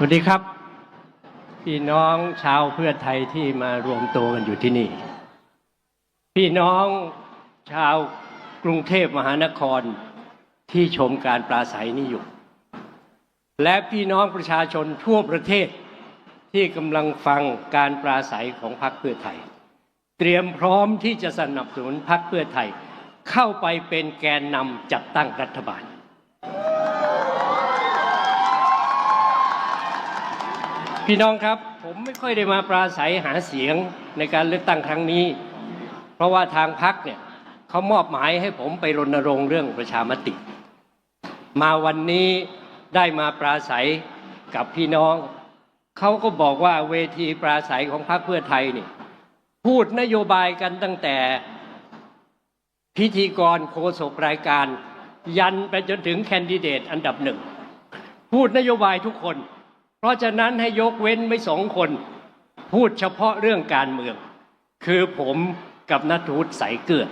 สวัสดีครับ พี่น้องชาวเพื่อไทยที่มารวมตัวกันอยู่ที่นี่ พี่น้องชาวกรุงเทพมหานครที่ชมการปราศัยนี้อยู่ และพี่น้องประชาชนทั่วประเทศที่กำลังฟังการปราศัยของพรรคเพื่อไทย เตรียมพร้อมที่จะสนับสนุนพรรคเพื่อไทย เข้าไปเป็นแกนนำจัดตั้งรัฐบาล พี่น้องครับผมไม่ค่อยได้มาปราศัยหาเสียงในการเลือกตั้งครั้งนี้ เพราะว่าทางพักเนี่ยเขามอบหมายให้ผมไปรณรงค์เรื่องประชามติ มาวันนี้ได้มาปราศัยกับพี่น้อง เขาก็บอกว่าเวทีปราศัยของพรรคเพื่อไทยนี่พูดนโยบายกันตั้งแต่พิธีกรโฆษกรายการ ยันไปจนถึงแคนดิเดตอันดับหนึ่ง พูดนโยบายทุกคน เพราะฉะนั้นให้ยกเว้นไม่สองคน พูดเฉพาะเรื่องการเมือง คือผมกับนัทวุฒิใสายเกลือ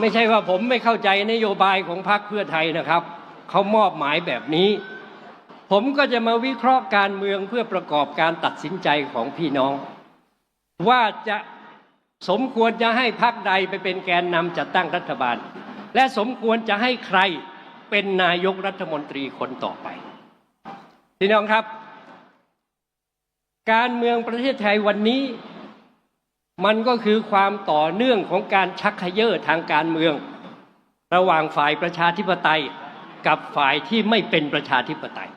ไม่ใช่ว่าผมไม่เข้าใจนโยบายของพรรคเพื่อไทยนะครับเขามอบหมายแบบนี้ ผมก็จะมาวิเคราะห์การเมืองเพื่อประกอบการตัดสินใจของพี่น้อง ว่าจะสมควรจะให้พรรคใดไปเป็นแกนนำจัดตั้งรัฐบาล และสมควรจะให้ใคร เป็นนายกรัฐมนตรีคนต่อไปพี่น้องครับ การเมืองประเทศไทยวันนี้ มันก็คือความต่อเนื่องของการชักเขย่อทางการเมือง ระหว่างฝ่ายประชาธิปไตยกับฝ่ายที่ไม่เป็นประชาธิปไตย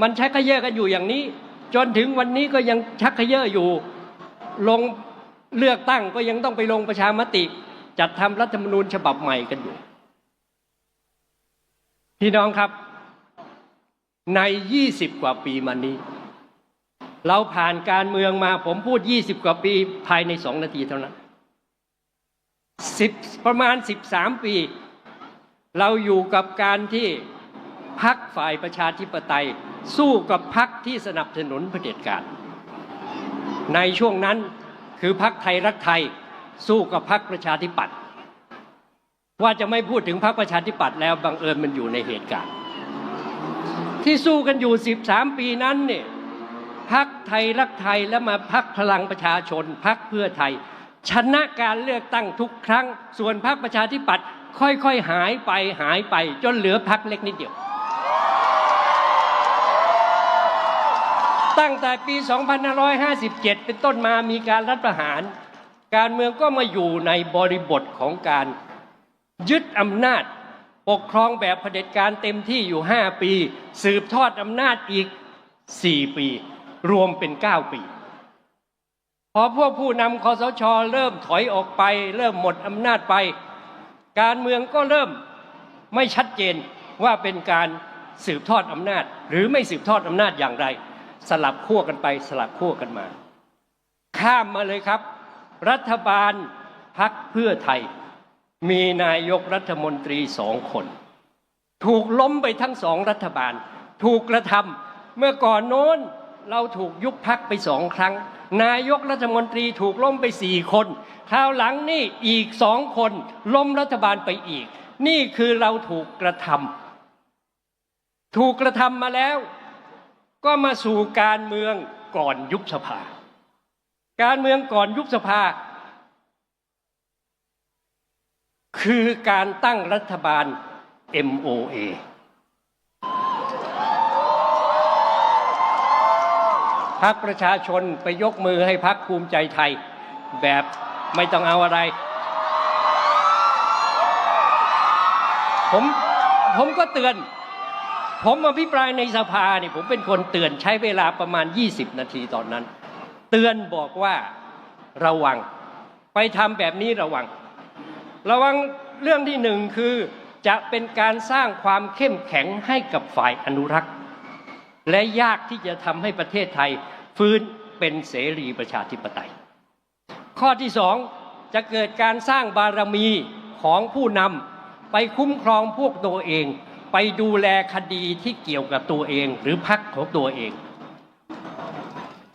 มันชักเขย่อกันอยู่อย่างนี้ จนถึงวันนี้ก็ยังชักเขย่ออยู่ลงเลือกตั้งก็ยังต้องไปลงประชามติ จัดทำรัฐธรรมนูญฉบับใหม่กันอยู่ พี่น้องครับ ใน 20 กว่าปีมานี้ เราผ่านการเมืองมาผมพูด 20 กว่าปีภายในสองนาทีเท่านั้นสิบประมาณ 13 ปี เราอยู่กับการที่พักฝ่ายประชาธิปไตย สู้กับพักที่สนับสนุนเผด็จการ ในช่วงนั้นคือพักไทยรักไทย สู้กับพักประชาธิปัตย์ ว่าจะไม่พูดถึงพักประชาธิปัตย์แล้วบังเอิญมันอยู่ในเหตุการณ์ ที่สู้กันอยู่ 13 ปีนั้นเนี่ยพักไทยรักไทยแล้วมาพักพลังประชาชนพักเพื่อไทย ชนะการเลือกตั้งทุกครั้ง ส่วนพักประชาธิปัตย์ค่อยๆ หายไปหายไป จนเหลือพักเล็กนิดเดียว ตั้งแต่ปี 2557 เป็นต้นมามีการรัฐประหาร การเมืองก็มาอยู่ในบริบทของการ ยึดอำนาจปกครองแบบเผด็จการเต็มที่อยู่ 5 ปี สืบทอดอำนาจอีก 4 ปี รวมเป็น 9 ปี พอพวกผู้นำคอสชเริ่มถอยออกไป เริ่มหมดอำนาจไป การเมืองก็เริ่มไม่ชัดเจนว่าเป็นการสืบทอดอำนาจ หรือไม่สืบทอดอำนาจอย่างไร สลับขั้วกันไปสลับขั้วกันมา ข้ามมาเลยครับ รัฐบาลพักเพื่อไทย มีนายกรัฐมนตรีสองคน ถูกล้มไปทั้งสองรัฐบาล ถูกกระทำเมื่อก่อนโน้นเราถูกยุบพักไปสองครั้ง นายกรัฐมนตรีถูกล้มไปสี่คนคราวหลังนี่อีกสองคนล้มรัฐบาลไปอีก นี่คือเราถูกกระทำถูกกระทำมาแล้ว ก็มาสู่การเมืองก่อนยุบสภา การเมืองก่อนยุบสภา คือการตั้งรัฐบาล MOA พักประชาชนไปยกมือให้พักภูมิใจไทย แบบไม่ต้องเอาอะไร ผมผมก็เตือน ผมอภิปรายในสภาเนี่ยผมเป็นคนเตือนใช้เวลาประมาณ 20 นาทีตอนนั้น เตือนบอกว่าระวัง ไปทำแบบนี้ระวัง ระวังเรื่องที่หนึ่งคือจะเป็นการสร้างความเข้มแข็งให้กับฝ่ายอนุรักษ์ และยากที่จะทำให้ประเทศไทยฟื้นเป็นเสรีประชาธิปไตย ข้อที่สองจะเกิดการสร้างบารมีของผู้นำไปคุ้มครองพวกตัวเอง ไปดูแลคดีที่เกี่ยวกับตัวเองหรือพักของตัวเอง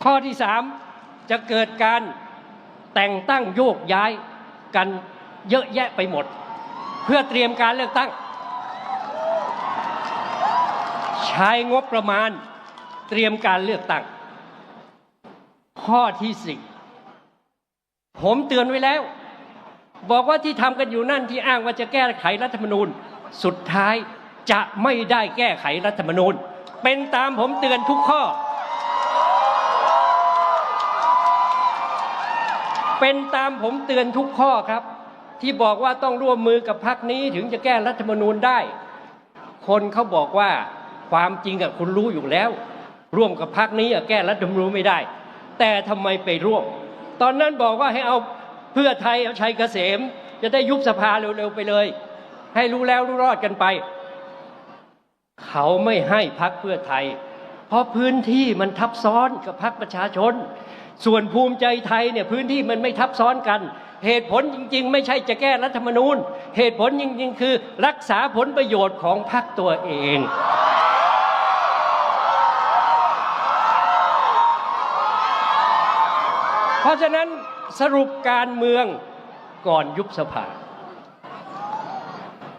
ข้อที่สามจะเกิดการแต่งตั้งโยกย้ายกัน เยอะแยะไปหมด เพื่อเตรียมการเลือกตั้ง ใช้งบประมาณเตรียมการเลือกตั้ง ข้อที่สี่ผมเตือนไว้แล้ว บอกว่าที่ทำกันอยู่นั่นที่อ้างว่าจะแก้ไขรัฐธรรมนูญ สุดท้ายจะไม่ได้แก้ไขรัฐธรรมนูญ เป็นตามผมเตือนทุกข้อ เป็นตามผมเตือนทุกข้อครับ ที่บอกว่าต้องร่วมมือกับพรรคนี้ถึงจะแก้รัฐธรรมนูญได้ คนเขาบอกว่าความจริงอะคุณรู้อยู่แล้ว ร่วมกับพรรคนี้อะแก้รัฐธรรมนูญไม่ได้ แต่ทำไมไปร่วม ตอนนั้นบอกว่าให้เอาเพื่อไทยเอาชัยเกษม จะได้ยุบสภาเร็วๆไปเลย ให้รู้แล้วรู้รอดกันไป เขาไม่ให้พักเพื่อไทย เพราะพื้นที่มันทับซ้อนกับพักประชาชน ส่วนภูมิใจไทยเนี่ยพื้นที่มันไม่ทับซ้อนกัน เหตุผลจริง ๆ ไม่ใช่จะแก้รัฐธรรมนูญ เหตุผลจริง ๆ คือรักษาผลประโยชน์ของพรรคตัวเองเพราะฉะนั้นสรุปการเมืองก่อนยุบสภา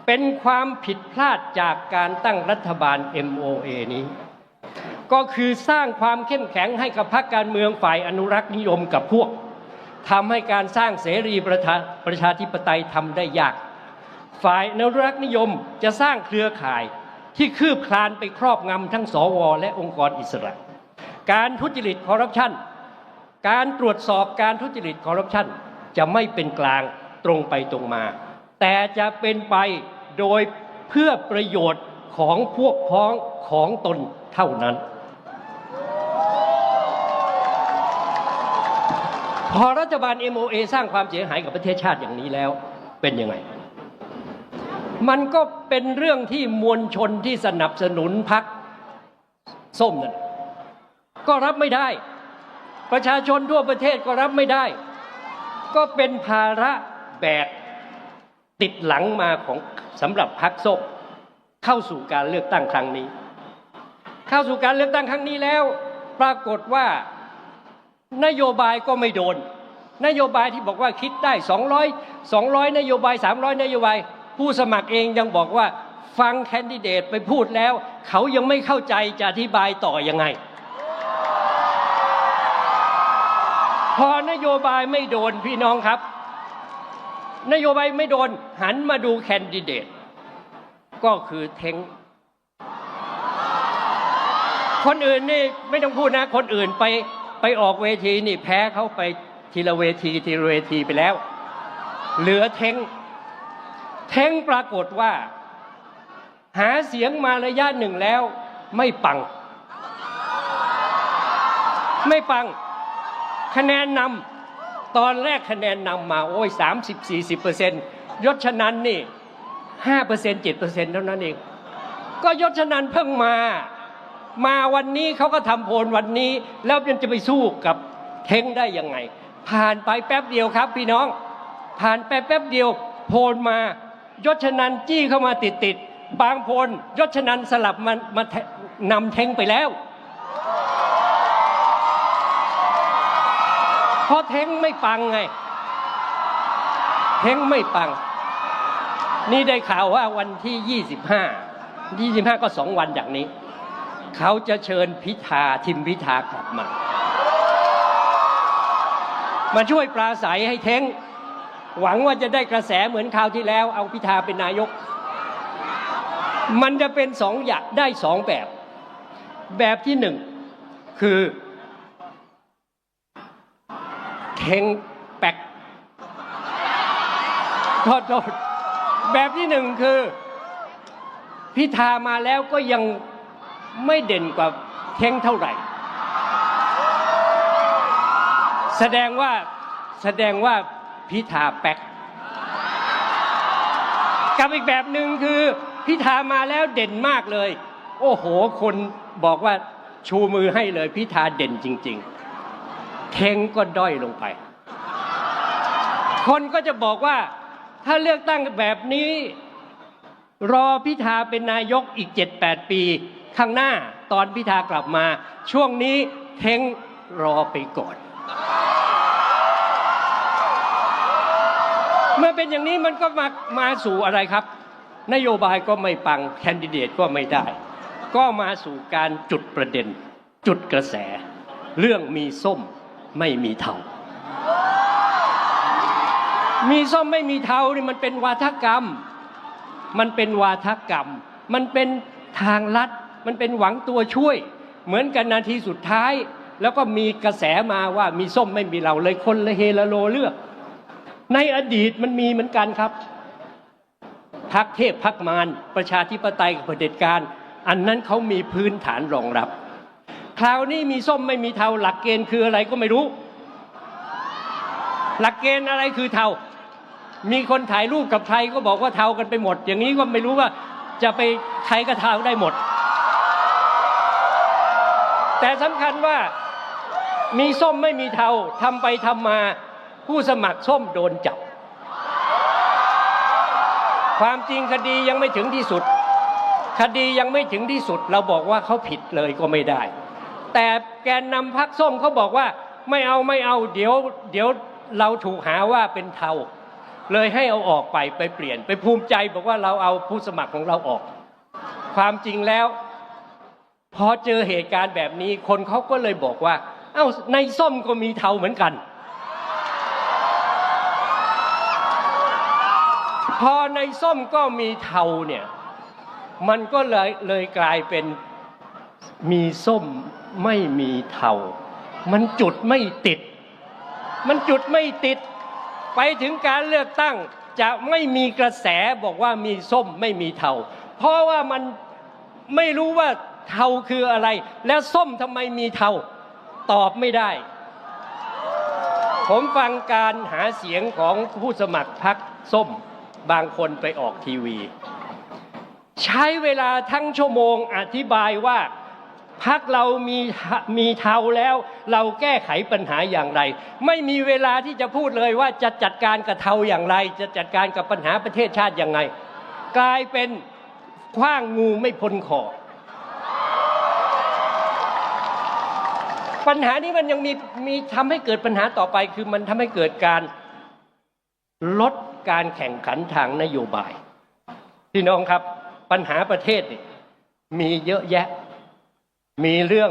เป็นความผิดพลาดจากการตั้งรัฐบาล MOA นี้ ก็คือสร้างความเข้มแข็งให้กับพรรคการเมืองฝ่ายอนุรักษ์นิยมกับพวก ทำให้การสร้างเสรีประชาประชาธิปไตยทำได้ยาก ฝ่ายนรักนิยมจะสร้างเครือข่ายที่คืบคลานไปครอบงำทั้งสว และองค์กรอิสระ การทุจริตคอร์รัปชันการตรวจสอบการทุจริตคอร์รัปชันจะไม่เป็นกลางตรงไปตรงมา แต่จะเป็นไปโดยเพื่อประโยชน์ของพวกพ้องของตนเท่านั้น พอรัฐบาล MOA สร้างความเสียหายกับประเทศชาติอย่างนี้แล้วเป็นยังไง มันก็เป็นเรื่องที่มวลชนที่สนับสนุนพักส้มนั่นก็รับไม่ได้ ประชาชนทั่วประเทศก็รับไม่ได้ ก็เป็นภาระแบกติดหลังมาของสำหรับพรรคส้มเข้าสู่การเลือกตั้งครั้งนี้ เข้าสู่การเลือกตั้งครั้งนี้แล้ว ปรากฏว่า นโยบายก็ไม่โดน นโยบายที่บอกว่าคิดได้ 200 200 นโยบาย 300 นโยบาย ผู้สมัครเองยังบอกว่าฟังแคนดิเดตไปพูดแล้ว เขายังไม่เข้าใจจะอธิบายต่อยังไง พอนโยบายไม่โดนพี่น้องครับ นโยบายไม่โดนหันมาดูแคนดิเดต ก็คือเทงคนอื่นนี่ไม่ต้องพูดนะ คนอื่นไป ไปออกเวทีนี่แพ้เขาไปทีละเวทีทีละเวทีไปแล้ว เหลือเทงเทงปรากฏว่า หาเสียงมาระยะหนึ่งแล้ว ไม่ปัง ไม่ปัง คะแนนนำตอนแรกคะแนนนำมาโอ้ยสามสิบสี่สิบเปอร์เซ็นต์ยศชนันนี่ห้าเปอร์เซ็นต์เจ็ดเปอร์เซ็นต์เท่านั้นเอง ก็ยศชนันเพิ่งมา มาวันนี้เขาก็ทำโพลวันนี้ แล้วมันจะไปสู้กับเท้งได้ยังไง ผ่านไปแป๊บเดียวครับ พี่น้อง ผ่านไปแป๊บเดียว โพลมายศชนันจี้เข้ามาติดติดบางโพลยศชนันสลับมันมานำเท้งไปแล้วเพราะเท้งไม่ปังไง เท้งไม่ปัง นี่ได้ข่าวว่าวันที่ 25 25 ก็สองวันอย่างนี้ เขาจะเชิญพิธาทิมพิธากลับมา มาช่วยปราศัยให้เท้ง หวังว่าจะได้กระแสเหมือนคราวที่แล้ว เอาพิธาเป็นนายก มันจะเป็นสองอย่างได้สองแบบ แบบที่หนึ่งคือเทงแปกโทษโทษแบบที่หนึ่งคือ พิธามาแล้วก็ยัง ไม่เด่นกว่าเทงเท่าไหร่ แสดงว่าแสดงว่าพิธาแปกกับอีกแบบหนึ่งคือพิธามาแล้วเด่นมากเลย โอ้โห คนบอกว่าชูมือให้เลยพิธาเด่นจริง ๆ เทงก็ด้อยลงไป คนก็จะบอกว่าถ้าเลือกตั้งแบบนี้ รอพิธาเป็นนายกอีก 7-8 ปี ข้างหน้าตอนพิธากลับมา ช่วงนี้เทงรอไปก่อนเมื่อเป็นอย่างนี้มันก็มามาสู่อะไรครับ นโยบายก็ไม่ปังแคนดิเดตก็ไม่ได้ ก็มาสู่การจุดประเด็น จุดกระแส เรื่องมีส้มไม่มีเทามีส้มไม่มีเทานี่มันเป็นวาทกรรม มันเป็นวาทกรรม มันเป็นทางลัด มันเป็นหวังตัวช่วย เหมือนกันนาทีสุดท้าย แล้วก็มีกระแสมาว่ามีส้มไม่มีเราเลยคนละเฮละโลเลือก ในอดีตมันมีเหมือนกันครับพักเทพพักมารประชาธิปไตยกับเผด็จการ อันนั้นเขามีพื้นฐานรองรับ คราวนี้มีส้มไม่มีเทาหลักเกณฑ์คืออะไรก็ไม่รู้ หลักเกณฑ์อะไรคือเทามีคนถ่ายรูปกับใครก็บอกว่าเทากันไปหมด อย่างนี้ก็ไม่รู้ว่าจะไปใครก็เทาได้หมด แต่สำคัญว่ามีส้มไม่มีเทาทำไปทำมาผู้สมัครส้มโดนจับ ความจริงคดียังไม่ถึงที่สุด คดียังไม่ถึงที่สุด เราบอกว่าเขาผิดเลยก็ไม่ได้ แต่แกนนำพักส้มเขาบอกว่าไม่เอาไม่เอาเดี๋ยวเดี๋ยวเราถูกหาว่าเป็นเทาเลยให้เอาออกไปไปเปลี่ยน ไปภูมิใจบอกว่าเราเอาผู้สมัครของเราออก ความจริงแล้ว พอเจอเหตุการณ์แบบนี้คนเขาก็เลยบอกว่า เอ้าในส้มก็มีเทาเหมือนกัน พอในส้มก็มีเทาเนี่ยมันก็เลยเลยกลายเป็นมีส้มไม่มีเทา มันจุดไม่ติด มันจุดไม่ติด ไปถึงการเลือกตั้งจะไม่มีกระแสบอกว่ามีส้มไม่มีเทา เพราะว่ามันไม่รู้ว่า เทาคืออะไร แล้วส้มทำไมมีเทาตอบไม่ได้ ผมฟังการหาเสียงของผู้สมัครพรรคส้มบางคนไปออกทีวี ใช้เวลาทั้งชั่วโมงอธิบายว่าพักเรามีมีเทาแล้ว เราแก้ไขปัญหาอย่างไร ไม่มีเวลาที่จะพูดเลยว่าจะจัดการกับเทาอย่างไร จะจัดการกับปัญหาประเทศชาติอย่างไงกลายเป็นคว้างงูไม่พ้นคอ ปัญหานี้มันยังมีมีทำให้เกิดปัญหาต่อไป คือมันทำให้เกิดการลดการแข่งขันทางนโยบายพี่น้องครับปัญหาประเทศนี่มีเยอะแยะ มีเรื่อง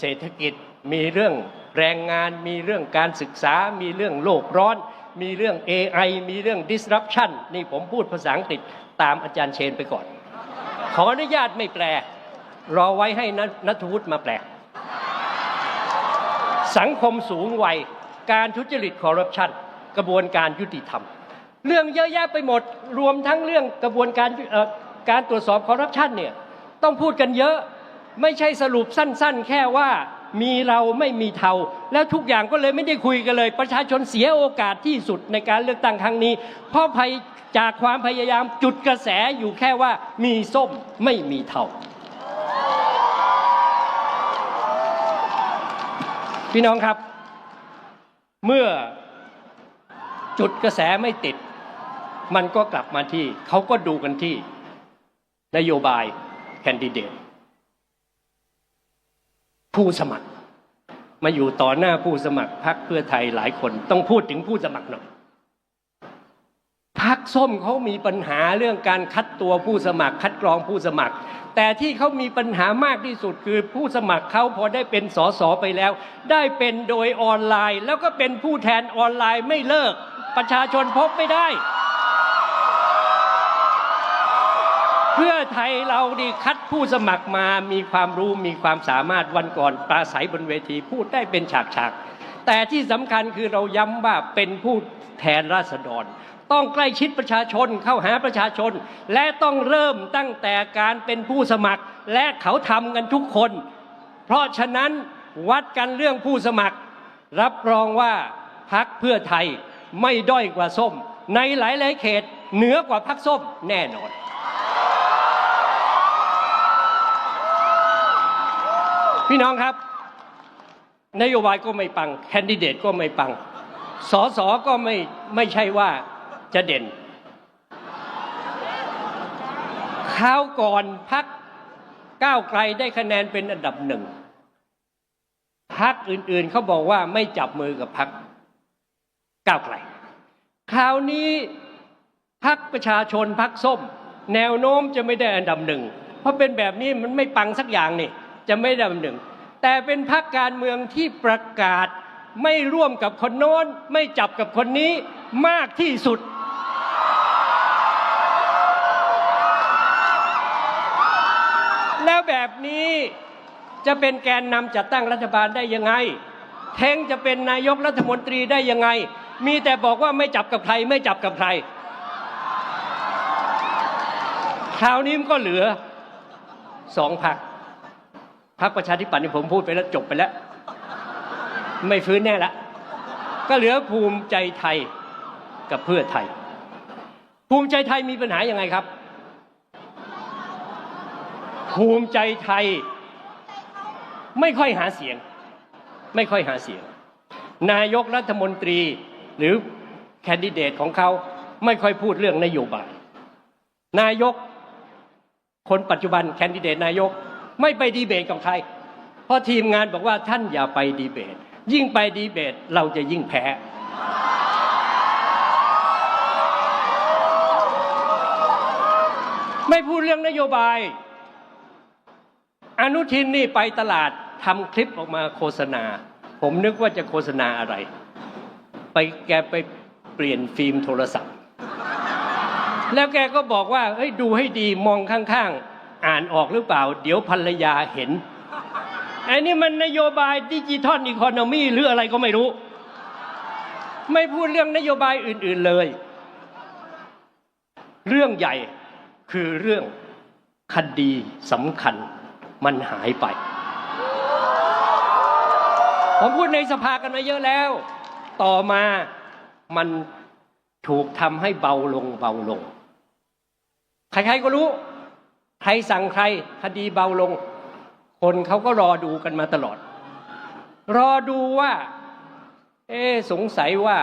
เศรษฐกิจ มีเรื่องแรงงาน มีเรื่องการศึกษา มีเรื่องโลกร้อน มีเรื่อง AI มีเรื่อง disruption นี่ผมพูดภาษาอังกฤษตามอาจารย์เชนไปก่อน ขออนุญาตไม่แปล รอไว้ให้นัทวุฒิมาแปล สังคมสูงวัย การทุจริตคอร์รัปชันกระบวนการยุติธรรม เรื่องเยอะแยะไปหมดรวมทั้งเรื่องกระบวนการการตรวจสอบคอร์รัปชันเนี่ยต้องพูดกันเยอะไม่ใช่สรุปสั้นๆ แค่ว่ามีเราไม่มีเทา แล้วทุกอย่างก็เลยไม่ได้คุยกันเลย ประชาชนเสียโอกาสที่สุดในการเลือกตั้งครั้งนี้ เพราะภัยจากความพยายามจุดกระแสอยู่แค่ว่ามีส้มไม่มีเทา พี่น้องครับ เมื่อจุดกระแสไม่ติด มันก็กลับมาที่ เขาก็ดูกันที่นโยบายแคนดิเดต ผู้สมัคร มาอยู่ต่อหน้าผู้สมัครพรรคเพื่อไทยหลายคน ต้องพูดถึงผู้สมัครหน่อย พรรคส้มเขามีปัญหาเรื่องการคัดตัวผู้สมัคร คัดกรองผู้สมัคร แต่ที่เขามีปัญหามากที่สุดคือผู้สมัครเขาพอได้เป็นสสไปแล้ว ได้เป็นโดยออนไลน์ แล้วก็เป็นผู้แทนออนไลน์ไม่เลิก ประชาชนพบไม่ได้ เพื่อไทยเราดีคัดผู้สมัครมามีความรู้มีความสามารถวันก่อนปราศัยบนเวทีพูดได้เป็นฉากๆแต่ที่สำคัญคือเราย้ำว่าเป็นผู้แทนราษฎร ต้องใกล้ชิดประชาชนเข้าหาประชาชน และต้องเริ่มตั้งแต่การเป็นผู้สมัคร และเขาทำกันทุกคน เพราะฉะนั้นวัดกันเรื่องผู้สมัคร รับรองว่าพักเพื่อไทยไม่ด้อยกว่าส้ม ในหลายๆเขตเหนือกว่าพักส้มแน่นอนพี่น้องครับ นโยบายก็ไม่ปัง แคนดิเดตก็ไม่ปังสอสอก็ไม่ไม่ใช่ว่า จะเด่นคราวก่อนพักก้าวไกลได้คะแนนเป็นอันดับหนึ่งพักอื่นๆเขาบอกว่าไม่จับมือกับพักก้าวไกล คราวนี้พักประชาชนพักส้ม แนวโน้มจะไม่ได้อันดับหนึ่ง เพราะเป็นแบบนี้มันไม่ปังสักอย่างนี่จะไม่ได้อันดับหนึ่ง แต่เป็นพรรคการเมืองที่ประกาศไม่ร่วมกับคนโน้น ไม่จับกับคนนี้มากที่สุด แบบนี้จะเป็นแกนนำจัดตั้งรัฐบาลได้ยังไง เทงจะเป็นนายกรัฐมนตรีได้ยังไง มีแต่บอกว่าไม่จับกับใครไม่จับกับใคร คราวนี้มันก็เหลือสองพักพักประชาธิปัตย์นี่ผมพูดไปแล้วจบไปแล้ว ไม่ฟื้นแน่ละ ก็เหลือภูมิใจไทยกับเพื่อไทย ภูมิใจไทยมีปัญหาอยังไงครับ ภูมิใจไทย ไม่ค่อยหาเสียง ไม่ค่อยหาเสียง นายกรัฐมนตรีหรือแคนดิเดตของเขาไม่ค่อยพูดเรื่องนโยบาย นายก คนปัจจุบันแคนดิเดตนายกไม่ไปดีเบตกับใคร เพราะทีมงานบอกว่าท่านอย่าไปดีเบต ยิ่งไปดีเบตเราจะยิ่งแพ้ไม่พูดเรื่องนโยบาย อนุทินนี่ไปตลาดทำคลิปออกมาโฆษณา ผมนึกว่าจะโฆษณาอะไร ไปแกไปเปลี่ยนฟิล์มโทรศัพท์ แล้วแกก็บอกว่าเฮ้ยดูให้ดีมองข้างๆ อ่านออกหรือเปล่า เดี๋ยวภรรยาเห็นไอ้นี่มันนโยบายดิจิทัลอีโคโนมีหรืออะไรก็ไม่รู้ ไม่พูดเรื่องนโยบายอื่น ๆเลย เรื่องใหญ่คือเรื่องคดีสำคัญ มันหายไป ผมพูดในสภากันมาเยอะแล้ว ต่อมามันถูกทำให้เบาลงเบาลง ใครๆก็รู้ ใครสั่งใครคดีเบาลง คนเขาก็รอดูกันมาตลอด รอดูว่า เอ๊สงสัยว่า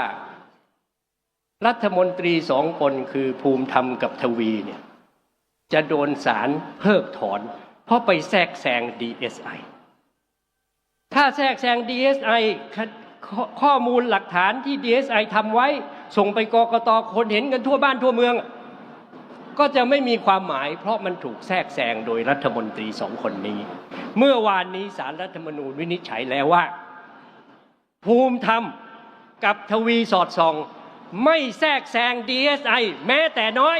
รัฐมนตรีสองคนคือภูมิธรรมกับทวีเนี่ยจะโดนศาลเพิกถอน เพราะไปแทรกแซง DSI ถ้าแทรกแซง DSI ข้อข้อมูลหลักฐานที่ DSI ทำไว้ ส่งไปกกตคนเห็นกันทั่วบ้านทั่วเมือง ก็จะไม่มีความหมาย เพราะมันถูกแทรกแซงโดยรัฐมนตรีสองคนนี้ เมื่อวานนี้สารรัฐมนูญวินิจฉัยแล้วว่า ภูมิธรรมกับทวีสอดส่อง ไม่แทรกแซง DSI แม้แต่น้อย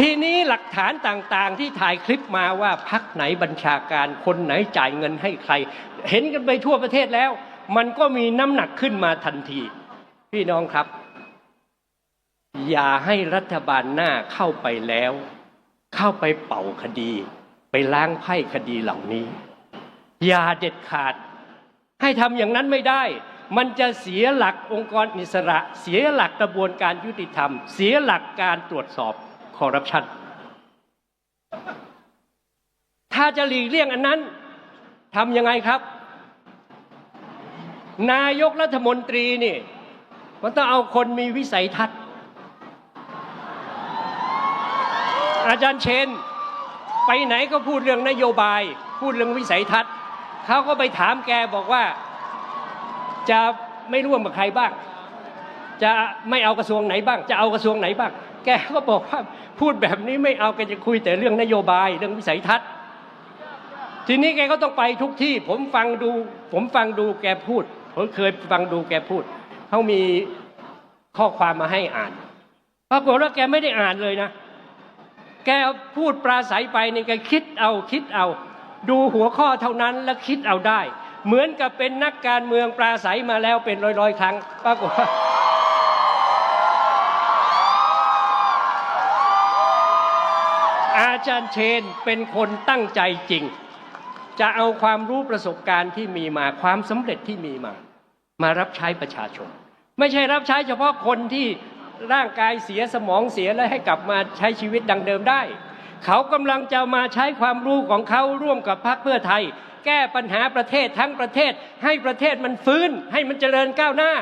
ทีนี้หลักฐานต่างๆ ที่ถ่ายคลิปมาว่าพักไหนบัญชาการคนไหนจ่ายเงินให้ใคร เห็นกันไปทั่วประเทศแล้ว มันก็มีน้ำหนักขึ้นมาทันที พี่น้องครับ อย่าให้รัฐบาลหน้าเข้าไปแล้ว เข้าไปเป่าคดี ไปล้างไพ่คดีเหล่านี้ อย่าเด็ดขาด ให้ทำอย่างนั้นไม่ได้มันจะเสียหลักองค์กรอิสระ เสียหลักกระบวนการยุติธรรม เสียหลักการตรวจสอบ คอร์รัปชันถ้าจะหลีกเลี่ยงอันนั้นทำยังไงครับ นายกรัฐมนตรีนี่มันต้องเอาคนมีวิสัยทัศน์ อาจารย์เชน ไปไหนก็พูดเรื่องนโยบาย พูดเรื่องวิสัยทัศน์เขาก็ไปถามแกบอกว่า จะไม่ร่วมกับใครบ้าง จะไม่เอากระทรวงไหนบ้าง จะเอากระทรวงไหนบ้าง แกก็บอกว่าพูดแบบนี้ไม่เอาแกจะคุยแต่เรื่องนโยบายเรื่องวิสัยทัศน์ ทีนี้แกก็ต้องไปทุกที่ ผมฟังดู ผมฟังดูแกพูด ผมเคยฟังดูแกพูดเขามีข้อความมาให้อ่านปรากฏว่าแกไม่ได้อ่านเลยนะ แกพูดปราศัยไปนี่แกคิดเอาคิดเอา ดูหัวข้อเท่านั้นแล้วคิดเอาได้ เหมือนกับเป็นนักการเมืองปราศัยมาแล้วเป็นร้อยๆ ครั้งปรากฏว่า อาจารย์เชนเป็นคนตั้งใจจริง จะเอาความรู้ประสบการณ์ที่มีมาความสำเร็จที่มีมา มารับใช้ประชาชน ไม่ใช่รับใช้เฉพาะคนที่ร่างกายเสียสมองเสียแล้วให้กลับมาใช้ชีวิตดังเดิมได้ เขากำลังจะมาใช้ความรู้ของเขาร่วมกับพรรคเพื่อไทย แก้ปัญหาประเทศทั้งประเทศ ให้ประเทศมันฟื้น ให้มันเจริญก้าวหน้า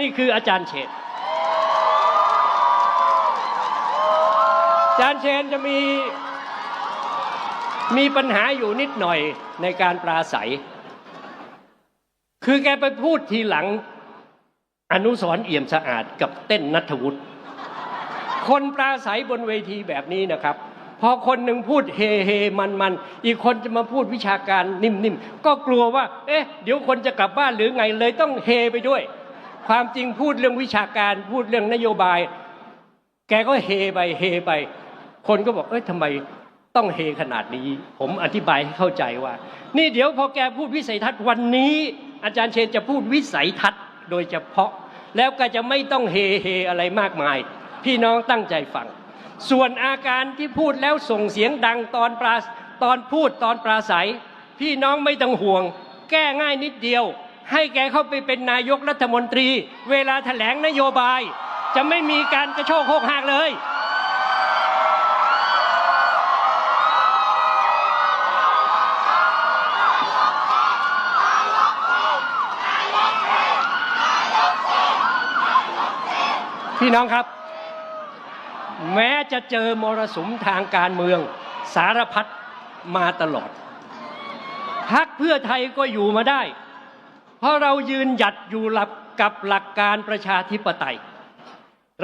นี่คืออาจารย์เชนอาจารย์เชนจะมี มีปัญหาอยู่นิดหน่อยในการปราศัย คือแกไปพูดทีหลัง อนุสรณ์เอี่ยมสะอาดกับเต้นนัทวุฒิคนปราศัยบนเวทีแบบนี้นะครับ พอคนหนึ่งพูดเฮเฮมันมันอีกคนจะมาพูดวิชาการนิ่มๆ ก็กลัวว่า เอ๊ะ เดี๋ยวคนจะกลับบ้านหรือไงเลยต้องเฮไปด้วย ความจริงพูดเรื่องวิชาการพูดเรื่องนโยบาย แกก็เฮไปเฮไป คนก็บอกเอ้ยทำไม ต้องเฮขนาดนี้ ผมอธิบายให้เข้าใจว่า นี่เดี๋ยวพอแกพูดวิสัยทัศน์วันนี้ อาจารย์เชนจะพูดวิสัยทัศน์โดยเฉพาะ แล้วก็จะไม่ต้องเฮเฮอะไรมากมาย พี่น้องตั้งใจฟัง ส่วนอาการที่พูดแล้วส่งเสียงดังตอนปราตอนพูดตอนปราศัย พี่น้องไม่ต้องห่วง แก้ง่ายนิดเดียว ให้แกเข้าไปเป็นนายกรัฐมนตรี เวลาแถลงนโยบาย จะไม่มีการกระโชกโคกหักเลย พี่น้องครับ แม้จะเจอมรสุมทางการเมืองสารพัดมาตลอดพักเพื่อไทยก็อยู่มาได้ เพราะเรายืนหยัดอยู่หลักกับหลักการประชาธิปไตย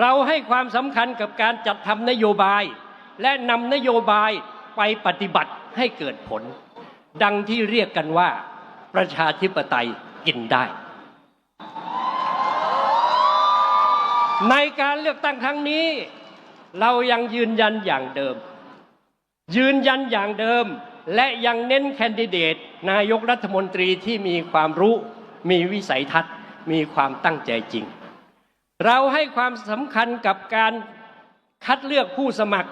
เราให้ความสำคัญกับการจัดทำนโยบาย และนำนโยบายไปปฏิบัติให้เกิดผล ดังที่เรียกกันว่าประชาธิปไตยกินได้ ในการเลือกตั้งครั้งนี้ เรายังยืนยันอย่างเดิม ยืนยันอย่างเดิม และยังเน้นแคนดิเดต นายกรัฐมนตรีที่มีความรู้ มีวิสัยทัศน์ มีความตั้งใจจริง เราให้ความสำคัญกับการคัดเลือกผู้สมัคร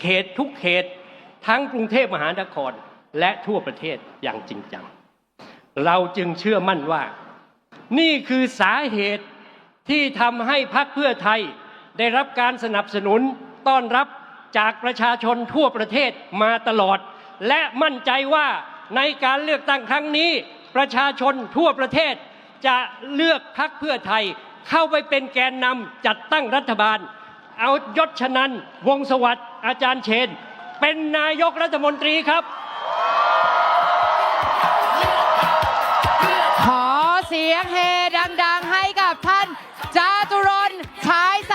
เขตทุกเขต ทั้งกรุงเทพมหานครและทั่วประเทศอย่างจริงจัง เราจึงเชื่อมั่นว่า นี่คือสาเหตุ ที่ทำให้พรรคเพื่อไทย ได้รับการสนับสนุนต้อนรับจากประชาชนทั่วประเทศมาตลอด และมั่นใจว่าในการเลือกตั้งครั้งนี้ ประชาชนทั่วประเทศ จะเลือกพรรคเพื่อไทย เข้าไปเป็นแกนนำจัดตั้งรัฐบาล เอายศชนันวงสวัสดิ์อาจารย์เชน เป็นนายกรัฐมนตรีครับ ขอเสียงเฮดัง จาตุรนฉายแส